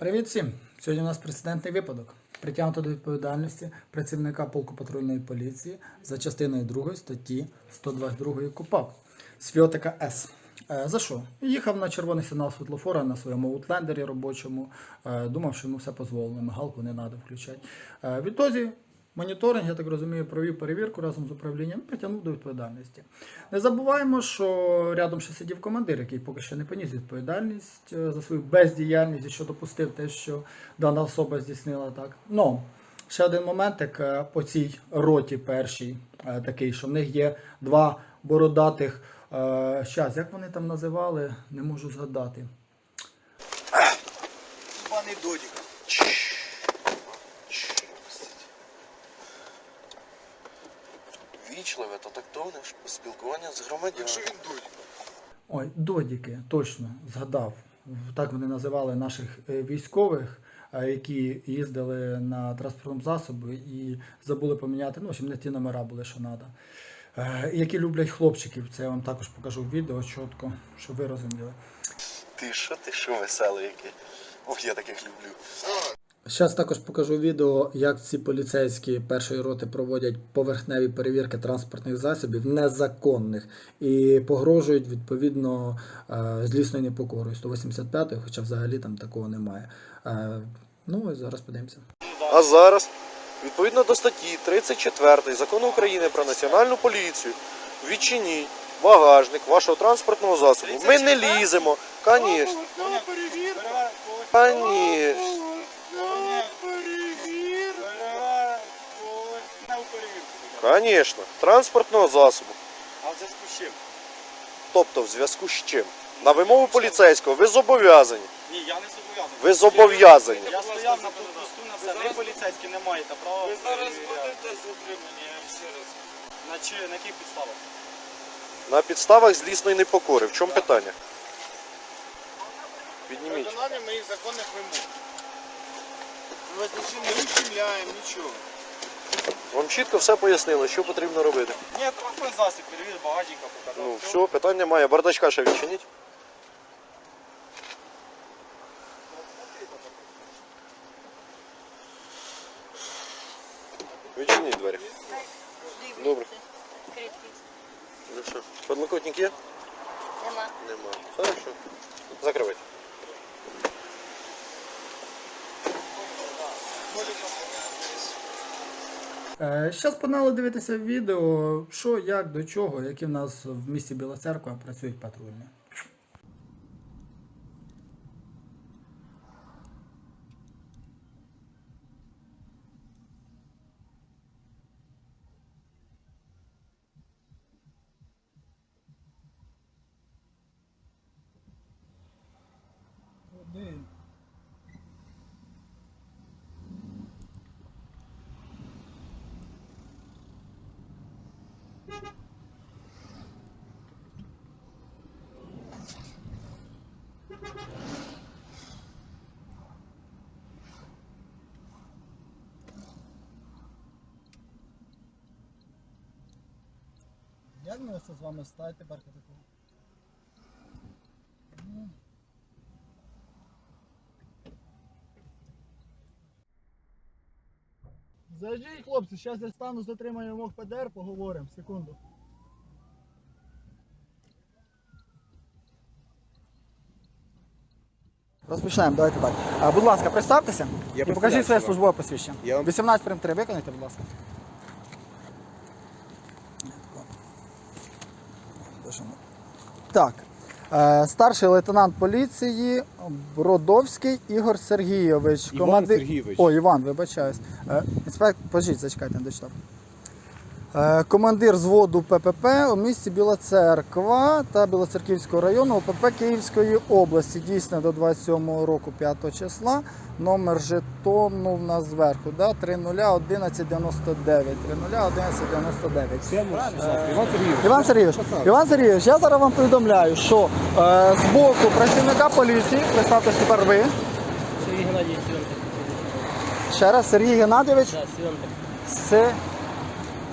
Привіт всім! Сьогодні у нас прецедентний випадок. Притягнуто до відповідальності працівника полку патрульної поліції за частиною 2 статті 122 КУПАП Свіотика С. Е, За що? Їхав на червоний сигнал світлофора на своєму утлендері робочому. Е, Думав, що йому все дозволено, мигалку не треба включати. Е, Відтоді моніторинг, я так розумію, провів перевірку разом з управлінням, притягнув до відповідальності. Не забуваємо, що рядом ще сидів командир, який поки що не поніс відповідальність е, за свою бездіяльність що допустив те, що дана особа здійснила так. Ну, ще один моментик е, по цій роті першій, е, такий, що в них є два бородатих. Щас, як вони там називали, не можу згадати. Тактовне спілкування з громадянами. Якщо він дудь. Ой, додіки, точно згадав. Так вони називали наших е, військових, е, які їздили на транспортному засобі і забули поміняти. Ну, в общем, не ті номера були, що треба. Які люблять хлопчиків. Це я вам також покажу в відео чітко, щоб ви розуміли. Ти що, ти що веселий який? Ох, я таких люблю. Зараз також покажу відео, як ці поліцейські першої роти проводять поверхневі перевірки транспортних засобів незаконних і погрожують відповідно злісною непокорою 185 хоча взагалі там такого немає. Е, Ну ось зараз подивимося. А зараз, відповідно до статті 34 Закону України про національну поліцію, відчиніть багажник вашого транспортного засобу. Ми не ліземо. Звісно. Звісно. Звісно. Транспортного засобу. А в зв'язку з чим? Тобто в зв'язку з чим? На вимогу поліцейського ви зобов'язані. Ні, я не зобов'язаний. Ви зобов'язані. Я стояв на блокпосту на все. Ви поліцейські не маєте права. Ви зараз будете затримані, я вам ще раз. На, чи, на яких підставах? На підставах злісної непокори. В чому питання? Підніміть. Виконання моїх законних вимог. Ми вас нічим не ущемляємо, нічого. Вам чітко все пояснили, що потрібно робити. Ні, трохи засіб, перевір багатенько показав. Ну, все, питань немає. Бардачка ще. Відчиніть двері. Добре. Ну що, подлокотник є? Нема. Нема. Хорошо. Закривайте. Зараз погнали дивитися відео, що, як, до чого, які в нас в місті Біла Церква працюють патрульні. Як ми це з вами стати тепер такого? Зайдіть, хлопці, зараз я стану з дотриманням вимог ПДР, поговоримо, секунду. Розпочинаємо, давайте так. А, будь ласка, представтеся і покажіть своє представлюся. службове посвідчення. Я вам- 18 прим 3 виконайте, будь ласка. Так. Е, Старший лейтенант поліції Бродовський Ігор Сергійович. Іван Сергійович. О, Іван, вибачаюсь. Е, Інспектор, пожіть, зачекайте, не дочитав. Е, Командир зводу ППП у місті Біла Церква та Білоцерківського району ОПП Київської області. Дійсно до 27 року 5 числа. Номер жетону в нас зверху, да? 301199. 301199. Іван Сергійович. Іван Сергійович, Іван Сергійович, я зараз вам повідомляю, що е, з боку працівника поліції, представтесь тепер ви, Сергій Геннадій Сіонтик. ще раз Сергій Геннадійович, Да, Сіонтик.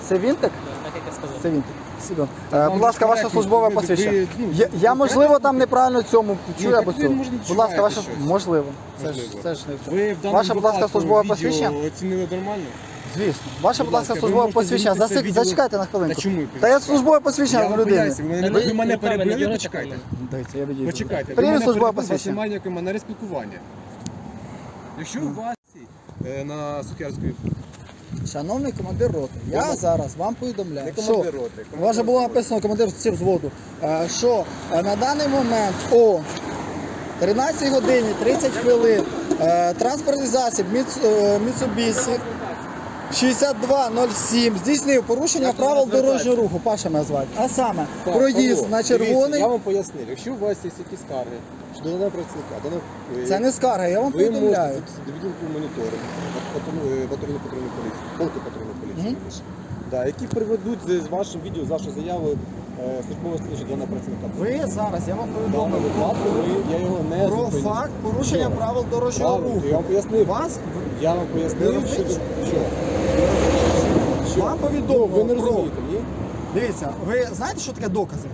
Се... Севінтик? Так як я сказав. Севінтик. Сідон. Е, будь ласка, ваше службове ви- посвідчення. Я, я можливо там неправильно цьому чую або цьому. Будь ласка, ваше можливо. Це ж це ж не в цьому. Ви в даному Ваше, будь ласка, випадку службове відео посвідчення? оцінили нормально? Звісно. Ваше, будь ласка, службове посвідчення. Засик- Зачекайте на хвилинку. Та чому? Та я службове посвідчення Я в людини. ви мене, ви мене руками перебили, почекайте. Дивіться, я відійду. Почекайте, Перевірте службове посвідчення. немає ніякої манери спілкування. Якщо у вас е, на Сухярської Шановний командир роти, я зараз вам повідомляю, не що командир роти, у вас же було написано командир всі взводу, е, що е, на даний момент о 13 годині 30 хвилин е, транспортний засіб Міц- е, 6207 здійснив порушення до правил дорожнього руху, Паша мене звати, а саме Так, проїзд Павло, на дивіться, червоний, я вам пояснив, якщо у вас є якісь скарги щодо даного працівника, даного, е, це не скарга, я вам ви можете повідомляю. до відділку моніторингу патрульної патрульної поліції, полку патрульної поліції, Мгм. вірніше. да, які приведуть з, з вашим відео, з вашою заявою е, службове слідчі даного працівника. Ви зараз, я вам В даному повідомив випадку ви- я його не про зупиню. факт порушення Що? правил дорожнього Правильно, руху. Я вам пояснив. Вас Я вам пояснив, що, розумієте? що? Вам Ну, ви не розумієте, ні? Дивіться, ви знаєте, що таке докази?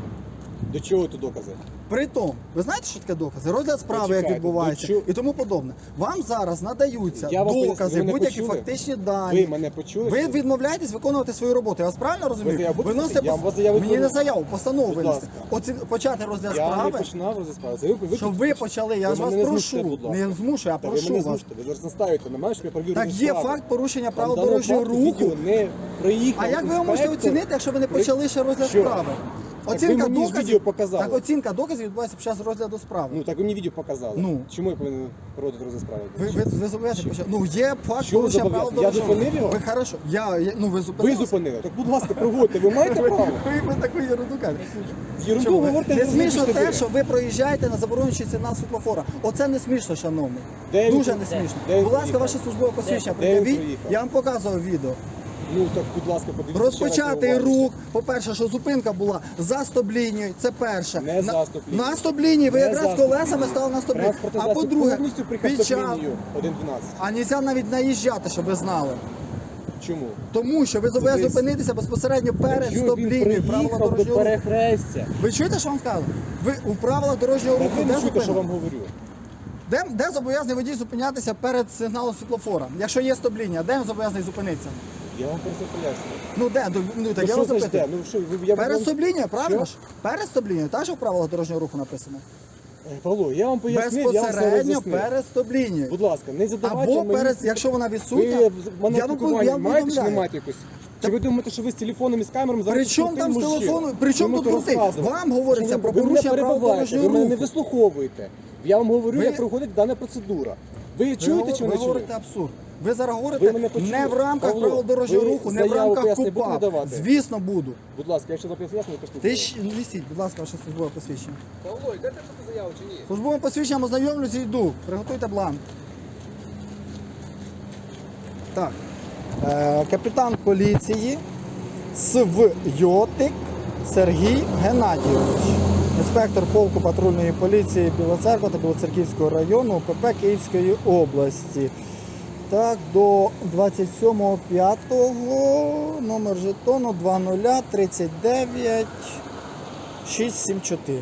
До чого тут докази? При тому, ви знаєте, що таке докази? Розгляд справи, як відбувається, до і тому подобне. Вам зараз надаються Я вам поясню, докази, ви мене будь-які почули? фактичні Ви дані. мене почули? Ви відмовляєтесь виконувати свою роботу. Я вас правильно розумію? заяву будете Виносите писати? Я пос- вам заяву Мені не заяву, постанову Будь винести. Оці... Почати розгляд Я не справи. починав розгляд справи. Ви, ви, Щоб ви почали, я Ви ж вас мене не прошу. будь ласка. Не змушую, Та ви прошу мене вас. ви зараз наставите на мене, що я провірю Так є факт порушення правил дорожнього руху. не проїхав А як ви можете інспектор. оцінити, якщо ви не почали ще розгляд Що? справи? Оцінка мені ж доказів. відео показали. Так оцінка доказів відбувається під час розгляду справи. Ну так ви мені відео показали. Ну. Чому я повинен проводити розгляд справи? Ви, ви, ви зобов'язані почати. Ну є факт Що ви порушення правил зобов'язані? Я дорожнього зупинив його? Ви хорошо. Я, я ну ви Ви зупинили. зупинили. Так, будь ласка, проводьте. Ви маєте право? Ви, ви таку ерунду кажете. Єрунду ви? говорите, Не смішно те, що ви проїжджаєте на заборонюючий сигнал світлофора. Оце не смішно, шановний. Де він Дуже не смішно. де він Будь ласка, проїхав? ваше службове посвідчення Де він пред'явіть. Я вам показував відео. Ну так, будь ласка, подивіться. Розпочати рух. По-перше, що зупинка була за стоп-лінією, це перше. Не на, за стоп-лінією. На стоп-лінії, ви Не якраз за колесами стали на стоп-лінію. Транспортний А засіб по-друге, повністю під приїхав час... стоп-лінію 1.12. А нельзя навіть наїжджати, щоб ви знали. Чому? Тому що ви зобов'язані Дивись. зупинитися безпосередньо перед Якщо він стоп-лінією правила приїхав до дорожнього руху. перехрестя. Ви чуєте, що вам сказали? Ви у правилах дорожнього Та руху ви де не чуєте, що вам говорю. Де, де зобов'язаний водій зупинятися перед сигналом світлофора? Якщо є стоп-лінія, де він зобов'язаний зупинитися? Я вам просто пояснюю. Ну де? Ну, Ну так Ну, я вас запитую. Ну що, ви, я вам... правильно ж? Перед стоп-лінією, так що в правилах дорожнього руху написано? Е, Павло, я вам пояснив, я вам все Безпосередньо роз'яснив. Будь ласка, не задавайте Або мені... перед, якщо вона відсутня, Ви мене я вам пакування я маєте чи не повідомляю. маєте якось? Чи ви думаєте, що ви з телефоном і з камерами зараз При чому там з мужчина? телефону? При чому тут ти крутий? Вам говориться про ви мене порушення правил перебиваєте, дорожнього Ви мене не руху. вислуховуєте. Я вам говорю, Ви- як проходить дана процедура. Ви чуєте чи ви не говорите чуєте? абсурд. Ви зараз Ви говорите мене почули? не в рамках Павло, правил дорожнього ви руху, не в заяву рамках пояснення будете давати? Звісно, буду. Будь ласка, якщо запис ясно, то Ти ж несіть, будь ласка, ваше службове посвідчення. Павло, йдете писати заяву чи ні? Службовим посвідченням ознайомлюся і йду. Приготуйте бланк. Так. Е, капітан поліції Свйотик Сергій Геннадійович. Інспектор полку патрульної поліції Біла Церква та Білоцерківського району ОПП Київської області. Так, до 27.05 номер жетону 2039 674.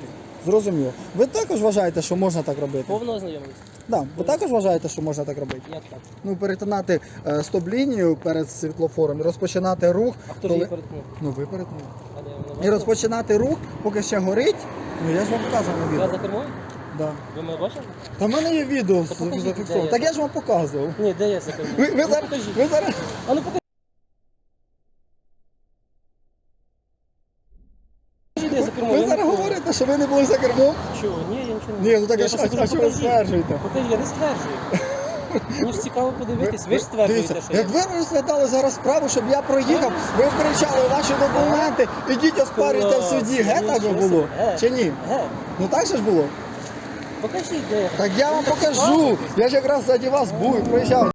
Зрозуміло. Ви також вважаєте, що можна так робити? Повно ознайомились. Да. Ви також вважаєте, що можна так робити? Як так? Ну, перетинати е, стоп-лінію перед світлофором і розпочинати рух. А хто ж її переткнув? Ну, ви перетнули. А де вона І розпочинати рух, поки ще горить. Ну я ж вам показував на Я відео. за кермою? Да. Ви мене бачили? Та в мене є відео Та покажіть, зафіксовано. де Так я. я ж вам показував. Ні, де я за кермою? Ви, ви, Ну, зараз, покажіть. ви зараз. А ну покажіть. Де я за кермою? Ви Я не зараз говорите, що ви не були за кермом? Чого? Ні, я нічого не Ні, ну так Я а що а що ви стверджуєте? Покажіть, я не стверджую. Мені ж цікаво подивитись. Ви ж Дивіться, стверджуєте, що як ви розглядали зараз справу, щоб я проїхав, ви кричали ваші документи, ідіть оспарюйте в суді. Ге так Нічого було? Чи ні? Ну так же ж було? Покажіть, де. Так я вам покажу. Я ж якраз заді вас був і проїжджав.